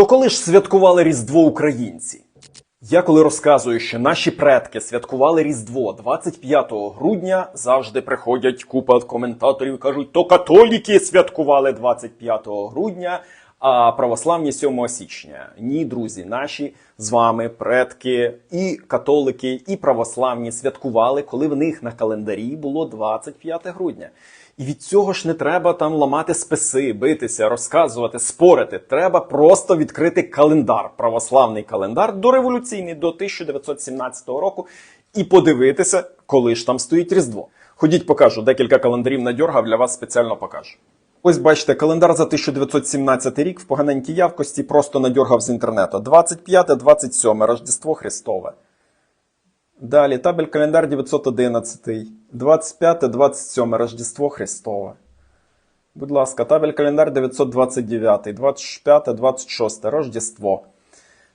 То коли ж святкували Різдво українці? Я коли розказую, що наші предки святкували Різдво 25 грудня, завжди приходять купа коментаторів кажуть, то католіки святкували 25 грудня, а православні 7 січня. Ні, друзі, наші з вами предки і католики, і православні святкували, коли в них на календарі було 25 грудня. І від цього ж не треба там ламати списи, битися, розказувати, спорити. Треба просто відкрити календар, православний календар дореволюційний до 1917 року і подивитися, коли ж там стоїть Різдво. Ходіть, покажу, декілька календарів надьоргав, для вас спеціально покажу. Ось бачите, календар за 1917 рік в поганенькій явкості просто надьоргав з інтернету. 25-27 Рождество Христове. Далі табель календар 911, 25-27 Рождество Христове. Будь ласка, табель календар 929, 25-26 Рождество.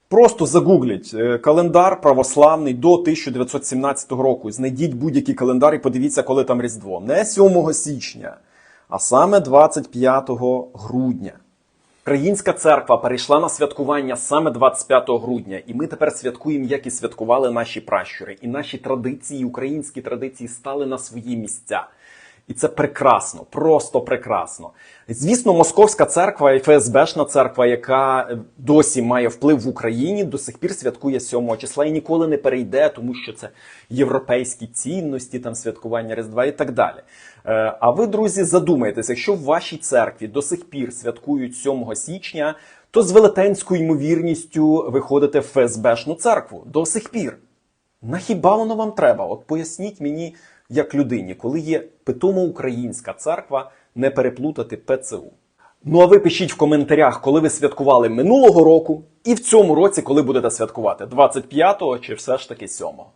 Просто загугліть е, календар православний до 1917 року. Знайдіть будь-який календар і подивіться, коли там Різдво. Не 7 січня, а саме 25 грудня. Українська церква перейшла на святкування саме 25 грудня, і ми тепер святкуємо, як і святкували наші пращури. І наші традиції, українські традиції стали на свої місця. І це прекрасно, просто прекрасно. Звісно, Московська церква і ФСБшна церква, яка е, досі має вплив в Україні, до сих пір святкує 7 числа і ніколи не перейде, тому що це європейські цінності, там святкування Різдва і так далі. Е, А ви, друзі, задумайтеся, якщо в вашій церкві до сих пір святкують 7 січня, то з велетенською ймовірністю виходите в ФСБшну церкву до сих пір. На хіба воно вам треба? От поясніть мені, як людині, коли є питомо українська церква, не переплутати ПЦУ. Ну а ви пишіть в коментарях, коли ви святкували минулого року, і в цьому році, коли будете святкувати 25-го чи все ж таки 7-го.